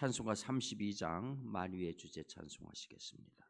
찬송가 32장 만유의 주제 찬송하시겠습니다.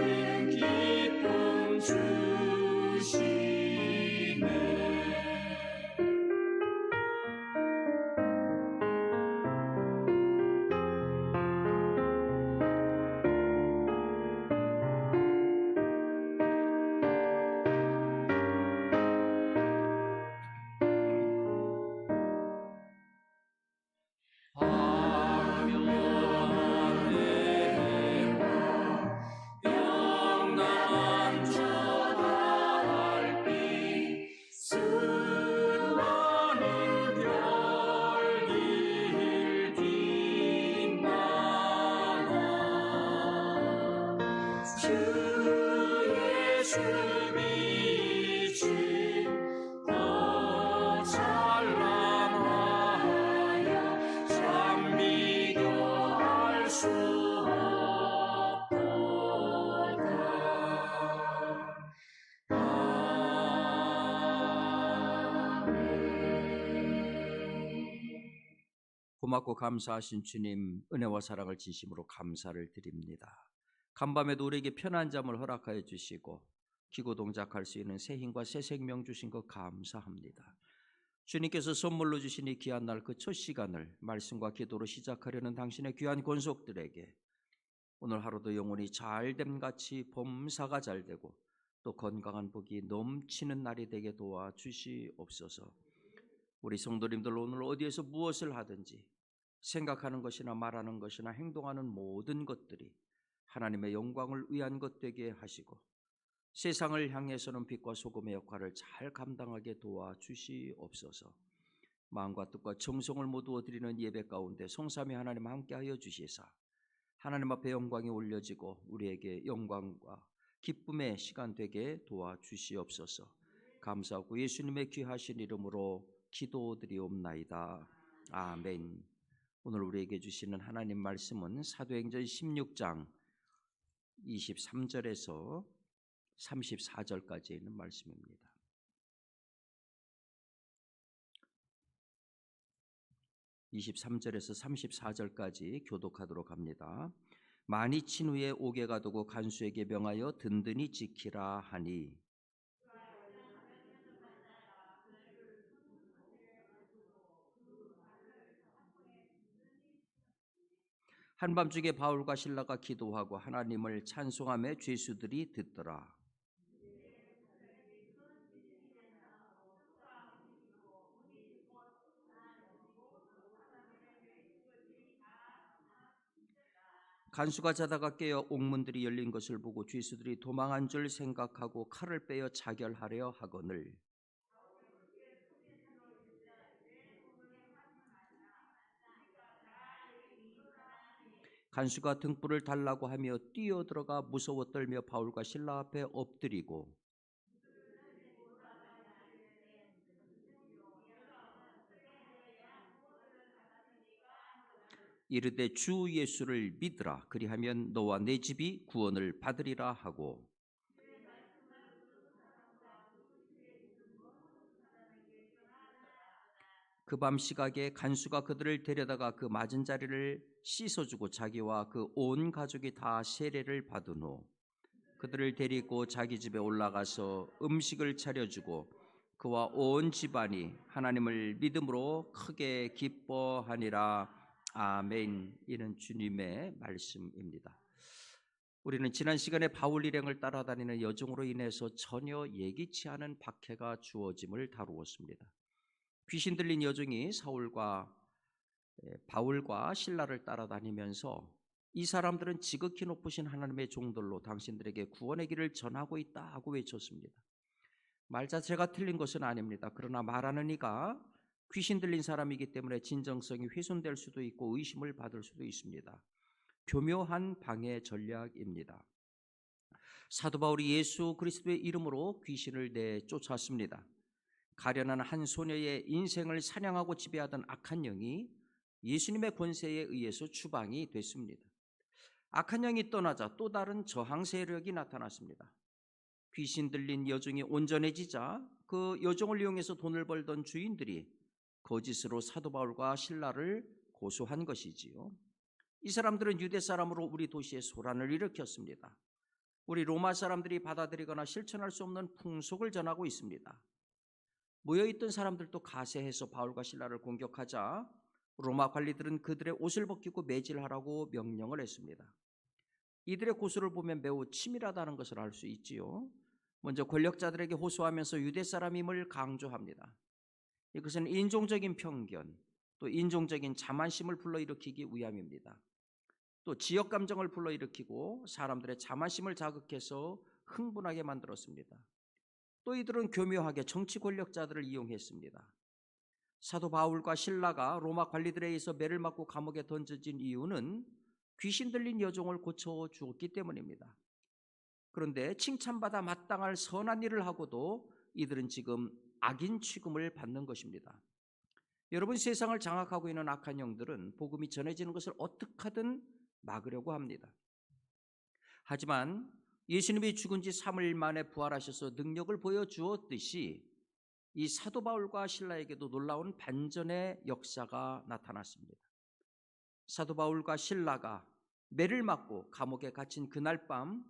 같 고맙고 감사하신 주님 은혜와 사랑을 진심으로 감사를 드립니다. 간밤에도 우리에게 편한 잠을 허락하여 주시고 기고 동작할 수 있는 새 힘과 새 생명 주신 것 감사합니다. 주님께서 선물로 주신 이 귀한 날 그 첫 시간을 말씀과 기도로 시작하려는 당신의 귀한 권속들에게 오늘 하루도 영혼이 잘됨 같이 범사가 잘 되고 또 건강한 복이 넘치는 날이 되게 도와 주시옵소서. 우리 성도님들 오늘 어디에서 무엇을 하든지 생각하는 것이나 말하는 것이나 행동하는 모든 것들이 하나님의 영광을 위한 것 되게 하시고 세상을 향해서는 빛과 소금의 역할을 잘 감당하게 도와 주시옵소서. 마음과 뜻과 정성을 모두 드리는 예배 가운데 성삼위 하나님 함께하여 주시사 하나님 앞에 영광이 올려지고 우리에게 영광과 기쁨의 시간 되게 도와 주시옵소서. 감사하고 예수님의 귀하신 이름으로 기도드리옵나이다. 아멘. 오늘 우리에게 주시는 하나님 말씀은 사도행전 16장 23절에서 34절까지 있는 말씀입니다. 23절에서 34절까지 교독하도록 합니다. 많이 친 후에 옥에 가두고 간수에게 명하여 든든히 지키라 하니 한밤중에 바울과 신라가 기도하고 하나님을 찬송함에 죄수들이 듣더라. 간수가 자다가 깨어 옥문들이 열린 것을 보고 죄수들이 도망한 줄 생각하고 칼을 빼어 자결하려 하거늘 간수가 등불을 달라고 하며 뛰어들어가 무서워 떨며 바울과 신라 앞에 엎드리고 이르되 주 예수를 믿으라. 그리하면 너와 내 집이 구원을 받으리라 하고 그 밤 시각에 간수가 그들을 데려다가 그 맞은 자리를 씻어주고 자기와 그 온 가족이 다 세례를 받은 후 그들을 데리고 자기 집에 올라가서 음식을 차려주고 그와 온 집안이 하나님을 믿음으로 크게 기뻐하니라 아멘. 이는 주님의 말씀입니다. 우리는 지난 시간에 바울 일행을 따라다니는 여정으로 인해서 전혀 예기치 않은 박해가 주어짐을 다루었습니다. 귀신 들린 여종이 사울과 바울과 신라를 따라다니면서 이 사람들은 지극히 높으신 하나님의 종들로 당신들에게 구원의 길을 전하고 있다 하고 외쳤습니다. 말 자체가 틀린 것은 아닙니다. 그러나 말하는 이가 귀신 들린 사람이기 때문에 진정성이 훼손될 수도 있고 의심을 받을 수도 있습니다. 교묘한 방해 전략입니다. 사도 바울이 예수 그리스도의 이름으로 귀신을 내쫓았습니다. 가련한 한 소녀의 인생을 사냥하고 지배하던 악한 영이 예수님의 권세에 의해서 추방이 됐습니다. 악한 영이 떠나자 또 다른 저항 세력이 나타났습니다. 귀신 들린 여종이 온전해지자 그 여종을 이용해서 돈을 벌던 주인들이 거짓으로 사도 바울과 신라를 고소한 것이지요. 이 사람들은 유대 사람으로 우리 도시에 소란을 일으켰습니다. 우리 로마 사람들이 받아들이거나 실천할 수 없는 풍속을 전하고 있습니다. 모여있던 사람들도 가세해서 바울과 신라를 공격하자 로마 관리들은 그들의 옷을 벗기고 매질하라고 명령을 했습니다. 이들의 고소를 보면 매우 치밀하다는 것을 알 수 있지요. 먼저 권력자들에게 호소하면서 유대 사람임을 강조합니다. 이것은 인종적인 편견, 또 인종적인 자만심을 불러일으키기 위함입니다. 또 지역 감정을 불러일으키고 사람들의 자만심을 자극해서 흥분하게 만들었습니다. 또 이들은 교묘하게 정치 권력자들을 이용했습니다. 사도 바울과 신라가 로마 관리들에 의해서 매를 맞고 감옥에 던져진 이유는 귀신 들린 여종을 고쳐 주었기 때문입니다. 그런데 칭찬받아 마땅할 선한 일을 하고도 이들은 지금 악인 취급을 받는 것입니다. 여러분 세상을 장악하고 있는 악한 영들은 복음이 전해지는 것을 어떻게 하든 막으려고 합니다. 하지만 예수님이 죽은 지 3일 만에 부활하셔서 능력을 보여주었듯이 이 사도 바울과 신라에게도 놀라운 반전의 역사가 나타났습니다. 사도 바울과 신라가 매를 맞고 감옥에 갇힌 그날 밤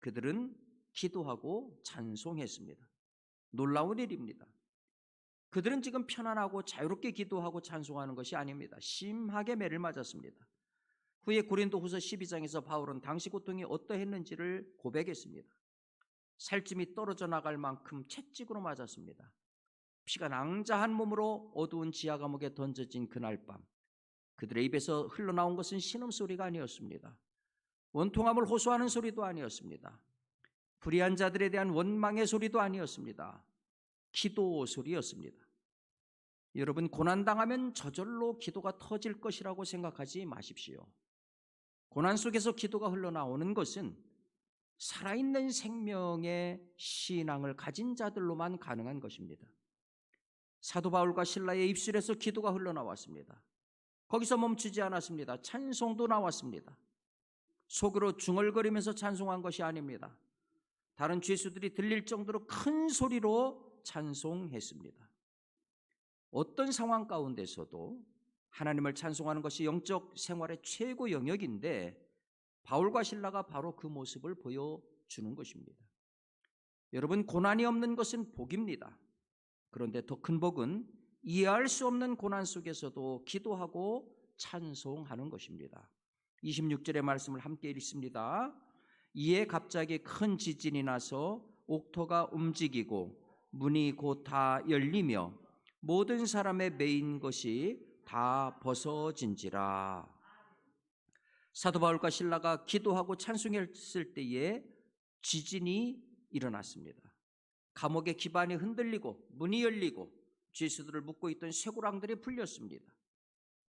그들은 기도하고 찬송했습니다. 놀라운 일입니다. 그들은 지금 편안하고 자유롭게 기도하고 찬송하는 것이 아닙니다. 심하게 매를 맞았습니다. 후에 고린도 후서 12장에서 바울은 당시 고통이 어떠했는지를 고백했습니다. 살찜이 떨어져 나갈 만큼 채찍으로 맞았습니다. 피가 낭자한 몸으로 어두운 지하 감옥에 던져진 그날 밤 그들의 입에서 흘러나온 것은 신음소리가 아니었습니다. 원통함을 호소하는 소리도 아니었습니다. 불의한 자들에 대한 원망의 소리도 아니었습니다. 기도 소리였습니다. 여러분, 고난당하면 저절로 기도가 터질 것이라고 생각하지 마십시오. 고난 속에서 기도가 흘러나오는 것은 살아있는 생명의 신앙을 가진 자들로만 가능한 것입니다. 사도 바울과 신라의 입술에서 기도가 흘러나왔습니다. 거기서 멈추지 않았습니다. 찬송도 나왔습니다. 속으로 중얼거리면서 찬송한 것이 아닙니다. 다른 죄수들이 들릴 정도로 큰 소리로 찬송했습니다. 어떤 상황 가운데서도 하나님을 찬송하는 것이 영적 생활의 최고 영역인데 바울과 신라가 바로 그 모습을 보여주는 것입니다. 여러분, 고난이 없는 것은 복입니다. 그런데 더 큰 복은 이해할 수 없는 고난 속에서도 기도하고 찬송하는 것입니다. 26절의 말씀을 함께 읽습니다. 이에 갑자기 큰 지진이 나서 옥토가 움직이고 문이 곧 다 열리며 모든 사람의 메인 것이 다 벗어진지라. 사도 바울과 신라가 기도하고 찬송했을 때에 지진이 일어났습니다. 감옥의 기반이 흔들리고 문이 열리고 죄수들을 묶고 있던 쇠고랑들이 풀렸습니다.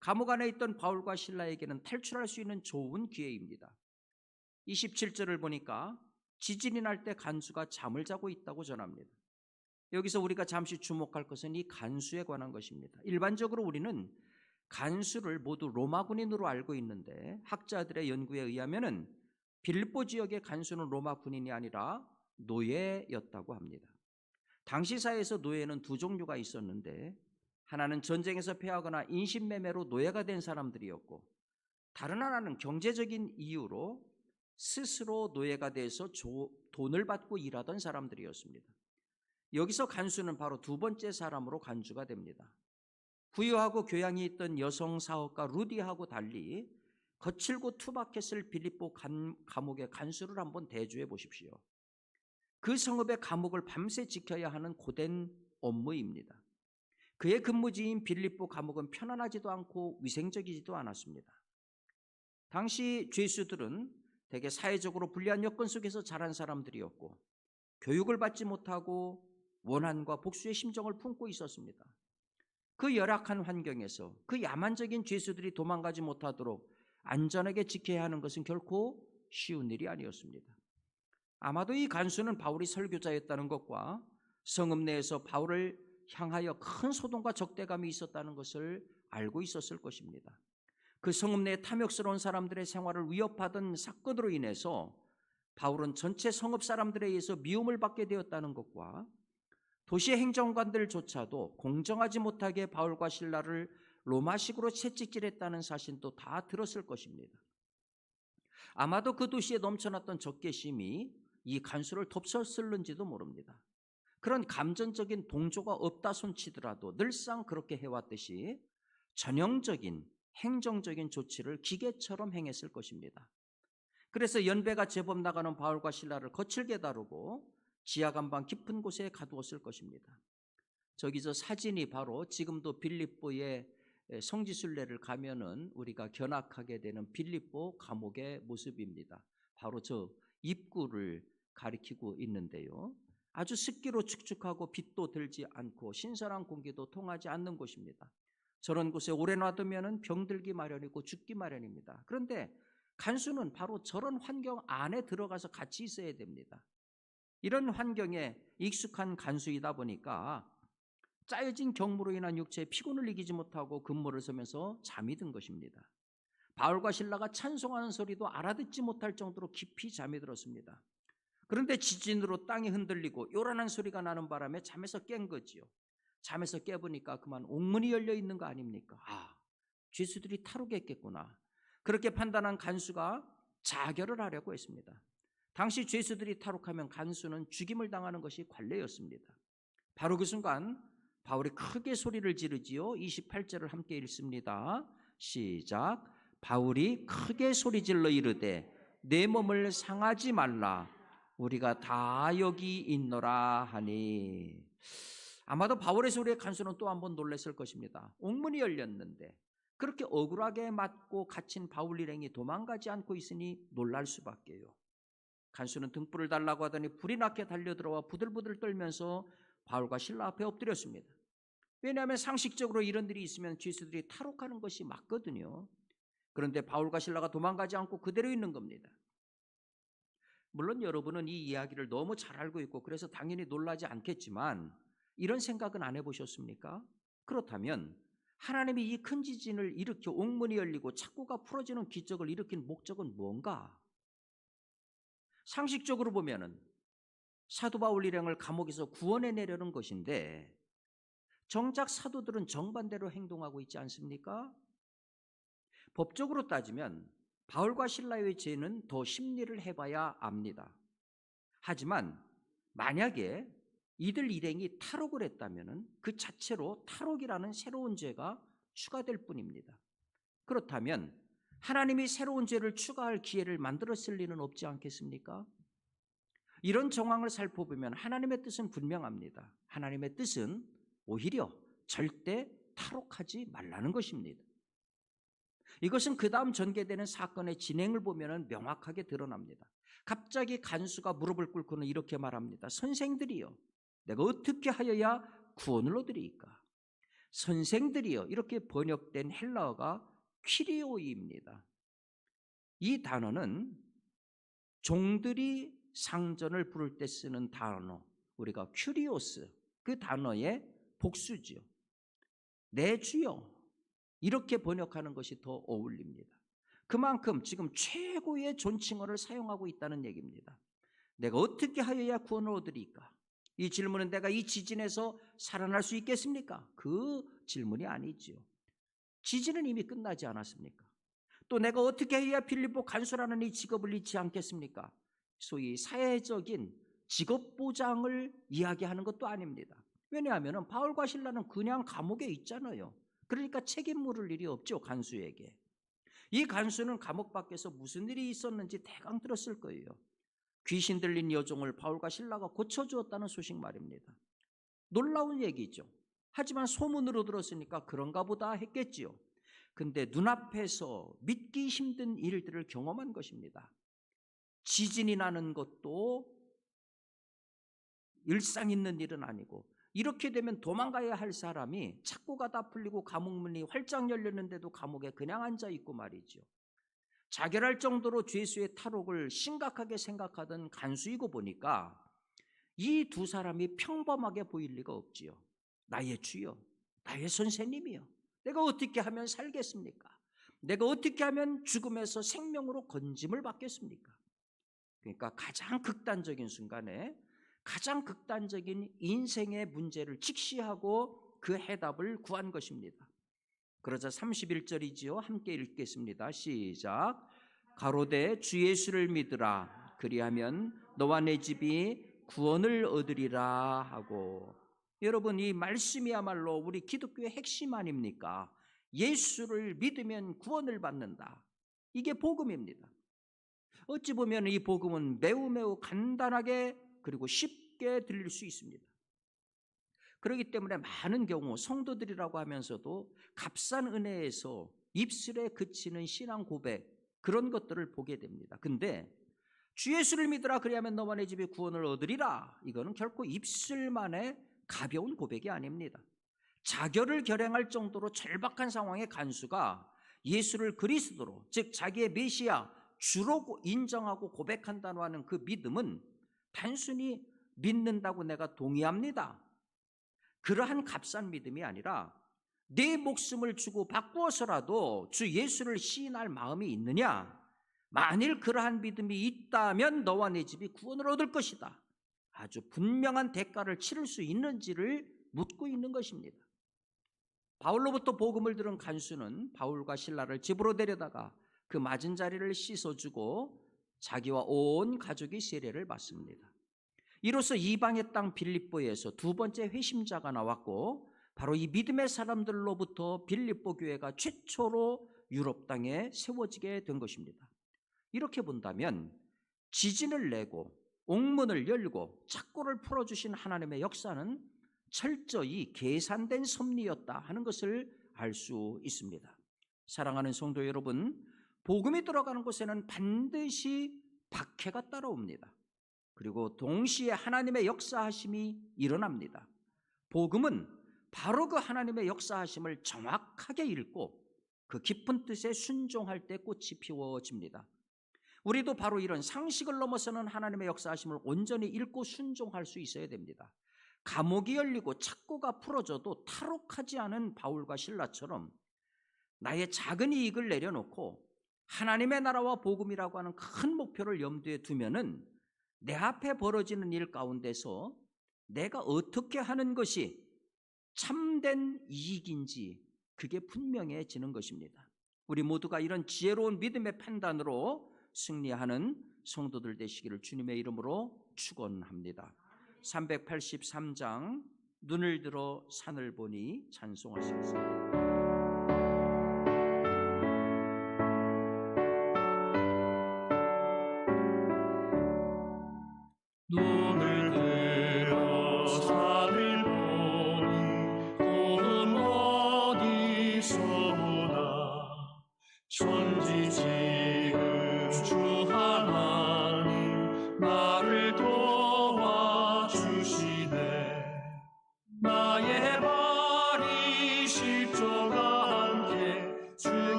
감옥 안에 있던 바울과 신라에게는 탈출할 수 있는 좋은 기회입니다. 27절을 보니까 지진이 날 때 간수가 잠을 자고 있다고 전합니다. 여기서 우리가 잠시 주목할 것은 이 간수에 관한 것입니다. 일반적으로 우리는 간수를 모두 로마 군인으로 알고 있는데 학자들의 연구에 의하면은 빌보 지역의 간수는 로마 군인이 아니라 노예였다고 합니다. 당시 사회에서 노예는 두 종류가 있었는데 하나는 전쟁에서 패하거나 인신매매로 노예가 된 사람들이었고 다른 하나는 경제적인 이유로 스스로 노예가 돼서 돈을 받고 일하던 사람들이었습니다. 여기서 간수는 바로 두 번째 사람으로 간주가 됩니다. 부유하고 교양이 있던 여성 사업가 루디하고 달리 거칠고 투박했을 빌립보 감옥의 간수를 한번 대조해 보십시오. 그 성읍의 감옥을 밤새 지켜야 하는 고된 업무입니다. 그의 근무지인 빌립보 감옥은 편안하지도 않고 위생적이지도 않았습니다. 당시 죄수들은 대개 사회적으로 불리한 여건 속에서 자란 사람들이었고 교육을 받지 못하고 원한과 복수의 심정을 품고 있었습니다. 그 열악한 환경에서 그 야만적인 죄수들이 도망가지 못하도록 안전하게 지켜야 하는 것은 결코 쉬운 일이 아니었습니다. 아마도 이 간수는 바울이 설교자였다는 것과 성읍 내에서 바울을 향하여 큰 소동과 적대감이 있었다는 것을 알고 있었을 것입니다. 그 성읍 내에 탐욕스러운 사람들의 생활을 위협하던 사건으로 인해서 바울은 전체 성읍 사람들에 의해서 미움을 받게 되었다는 것과 도시 행정관들조차도 공정하지 못하게 바울과 신라를 로마식으로 채찍질했다는 사실도 다 들었을 것입니다. 아마도 그 도시에 넘쳐났던 적개심이 이 간수를 덮쳤을는지도 모릅니다. 그런 감정적인 동조가 없다 손치더라도 늘상 그렇게 해왔듯이 전형적인 행정적인 조치를 기계처럼 행했을 것입니다. 그래서 연배가 제법 나가는 바울과 신라를 거칠게 다루고 지하간방 깊은 곳에 가두었을 것입니다. 저기 저 사진이 바로 지금도 빌립보의 성지순례를 가면은 우리가 견학하게 되는 빌립보 감옥의 모습입니다. 바로 저 입구를 가리키고 있는데요. 아주 습기로 축축하고 빛도 들지 않고 신선한 공기도 통하지 않는 곳입니다. 저런 곳에 오래 놔두면 병들기 마련이고 죽기 마련입니다. 그런데 간수는 바로 저런 환경 안에 들어가서 같이 있어야 됩니다. 이런 환경에 익숙한 간수이다 보니까 짜여진 경무로 인한 육체의 피곤을 이기지 못하고 근무를 서면서 잠이 든 것입니다. 바울과 신라가 찬송하는 소리도 알아듣지 못할 정도로 깊이 잠이 들었습니다. 그런데 지진으로 땅이 흔들리고 요란한 소리가 나는 바람에 잠에서 깬 거지요. 잠에서 깨보니까 그만 옥문이 열려 있는 거 아닙니까? 아, 죄수들이 탈옥했겠구나. 그렇게 판단한 간수가 자결을 하려고 했습니다. 당시 죄수들이 탈옥하면 간수는 죽임을 당하는 것이 관례였습니다. 바로 그 순간 바울이 크게 소리를 지르지요. 28절을 함께 읽습니다. 시작. 바울이 크게 소리질러 이르되 내 몸을 상하지 말라. 우리가 다 여기 있노라 하니. 아마도 바울의 소리에 간수는 또 한 번 놀랐을 것입니다. 옥문이 열렸는데 그렇게 억울하게 맞고 갇힌 바울 일행이 도망가지 않고 있으니 놀랄 수밖에요. 간수는 등불을 달라고 하더니 불이 나게 달려들어와 부들부들 떨면서 바울과 신라 앞에 엎드렸습니다. 왜냐하면 상식적으로 이런 일이 있으면 죄수들이 탈옥하는 것이 맞거든요. 그런데 바울과 신라가 도망가지 않고 그대로 있는 겁니다. 물론 여러분은 이 이야기를 너무 잘 알고 있고 그래서 당연히 놀라지 않겠지만 이런 생각은 안 해보셨습니까? 그렇다면 하나님이 이 큰 지진을 일으켜 옥문이 열리고 착고가 풀어지는 기적을 일으킨 목적은 뭔가? 상식적으로 보면은 사도 바울 일행을 감옥에서 구원해 내려는 것인데 정작 사도들은 정반대로 행동하고 있지 않습니까? 법적으로 따지면 바울과 신라의 죄는 더 심리를 해봐야 압니다. 하지만 만약에 이들 일행이 탈옥을 했다면 그 자체로 탈옥이라는 새로운 죄가 추가될 뿐입니다. 그렇다면 하나님이 새로운 죄를 추가할 기회를 만들었을 리는 없지 않겠습니까? 이런 정황을 살펴보면 하나님의 뜻은 분명합니다. 하나님의 뜻은 오히려 절대 탈옥하지 말라는 것입니다. 이것은 그 다음 전개되는 사건의 진행을 보면 명확하게 드러납니다. 갑자기 간수가 무릎을 꿇고는 이렇게 말합니다. 선생들이요. 내가 어떻게 하여야 구원을 얻으리까? 선생들이요. 이렇게 번역된 헬라어가 퀴리오이입니다. 이 단어는 종들이 상전을 부를 때 쓰는 단어, 우리가 큐리오스, 그 단어의 복수지요. 내 주여. 이렇게 번역하는 것이 더 어울립니다. 그만큼 지금 최고의 존칭어를 사용하고 있다는 얘기입니다. 내가 어떻게 하여야 구원을 얻으리까? 이 질문은 내가 이 지진에서 살아날 수 있겠습니까? 그 질문이 아니지요. 지진은 이미 끝나지 않았습니까? 또 내가 어떻게 해야 빌립보 간수라는 이 직업을 잃지 않겠습니까? 소위 사회적인 직업 보장을 이야기하는 것도 아닙니다. 왜냐하면 바울과 신라는 그냥 감옥에 있잖아요. 그러니까 책임 물을 일이 없죠, 간수에게. 이 간수는 감옥 밖에서 무슨 일이 있었는지 대강 들었을 거예요. 귀신 들린 여종을 바울과 신라가 고쳐주었다는 소식 말입니다. 놀라운 얘기죠. 하지만 소문으로 들었으니까 그런가 보다 했겠지요. 근데 눈앞에서 믿기 힘든 일들을 경험한 것입니다. 지진이 나는 것도 일상 있는 일은 아니고 이렇게 되면 도망가야 할 사람이 착고가 다 풀리고 감옥 문이 활짝 열렸는데도 감옥에 그냥 앉아 있고 말이죠. 자결할 정도로 죄수의 탈옥을 심각하게 생각하던 간수이고 보니까 이 두 사람이 평범하게 보일 리가 없지요. 나의 주여, 나의 선생님이요. 내가 어떻게 하면 살겠습니까? 내가 어떻게 하면 죽음에서 생명으로 건짐을 받겠습니까? 그러니까 가장 극단적인 순간에 가장 극단적인 인생의 문제를 직시하고 그 해답을 구한 것입니다. 그러자 31절이지요. 함께 읽겠습니다. 시작. 가로되 주 예수를 믿으라. 그리하면 너와 내 집이 구원을 얻으리라 하고 여러분 이 말씀이야말로 우리 기독교의 핵심 아닙니까? 예수를 믿으면 구원을 받는다. 이게 복음입니다. 어찌 보면 이 복음은 매우 매우 간단하게 그리고 쉽게 들릴 수 있습니다. 그렇기 때문에 많은 경우 성도들이라고 하면서도 값싼 은혜에서 입술에 그치는 신앙 고백 그런 것들을 보게 됩니다. 근데 주 예수를 믿으라 그리하면 내 집에 구원을 얻으리라. 이거는 결코 입술만의 가벼운 고백이 아닙니다. 자결을 결행할 정도로 절박한 상황의 간수가 예수를 그리스도로 즉 자기의 메시아 주로 인정하고 고백한다고 하는 그 믿음은 단순히 믿는다고 내가 동의합니다. 그러한 값싼 믿음이 아니라 내 목숨을 주고 바꾸어서라도 주 예수를 시인할 마음이 있느냐? 만일 그러한 믿음이 있다면 너와 내 집이 구원을 얻을 것이다. 아주 분명한 대가를 치를 수 있는지를 묻고 있는 것입니다. 바울로부터 복음을 들은 간수는 바울과 신라를 집으로 데려다가 그 맞은 자리를 씻어주고 자기와 온 가족이 세례를 받습니다. 이로써 이방의 땅 빌립보에서 두 번째 회심자가 나왔고 바로 이 믿음의 사람들로부터 빌립보 교회가 최초로 유럽 땅에 세워지게 된 것입니다. 이렇게 본다면 지진을 내고 옥문을 열고 착고를 풀어주신 하나님의 역사는 철저히 계산된 섭리였다 하는 것을 알 수 있습니다. 사랑하는 성도 여러분, 복음이 들어가는 곳에는 반드시 박해가 따라옵니다. 그리고 동시에 하나님의 역사하심이 일어납니다. 복음은 바로 그 하나님의 역사하심을 정확하게 읽고 그 깊은 뜻에 순종할 때 꽃이 피워집니다. 우리도 바로 이런 상식을 넘어서는 하나님의 역사하심을 온전히 읽고 순종할 수 있어야 됩니다. 감옥이 열리고 착고가 풀어져도 탈옥하지 않은 바울과 신라처럼 나의 작은 이익을 내려놓고 하나님의 나라와 복음이라고 하는 큰 목표를 염두에 두면은 내 앞에 벌어지는 일 가운데서 내가 어떻게 하는 것이 참된 이익인지 그게 분명해지는 것입니다. 우리 모두가 이런 지혜로운 믿음의 판단으로 승리하는 성도들 되시기를 주님의 이름으로 축원합니다. 383장 눈을 들어 산을 보니 찬송하시겠습니다.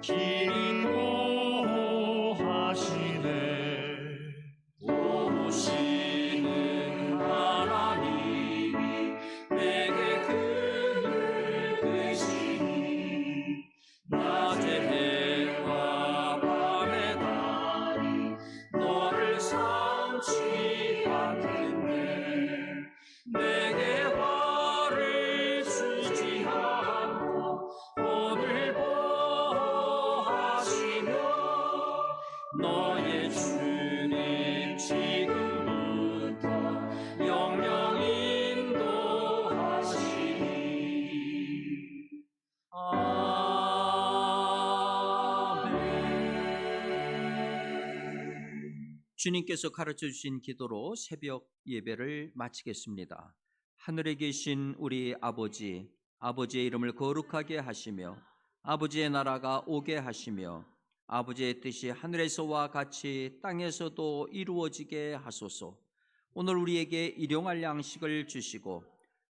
ひ 주님께서 가르쳐 주신 기도로 새벽 예배를 마치겠습니다. 하늘에 계신 우리 아버지, 아버지의 이름을 거룩하게 하시며, 아버지의 나라가 오게 하시며, 아버지의 뜻이 하늘에서와 같이 땅에서도 이루어지게 하소서. 오늘 우리에게 일용할 양식을 주시고,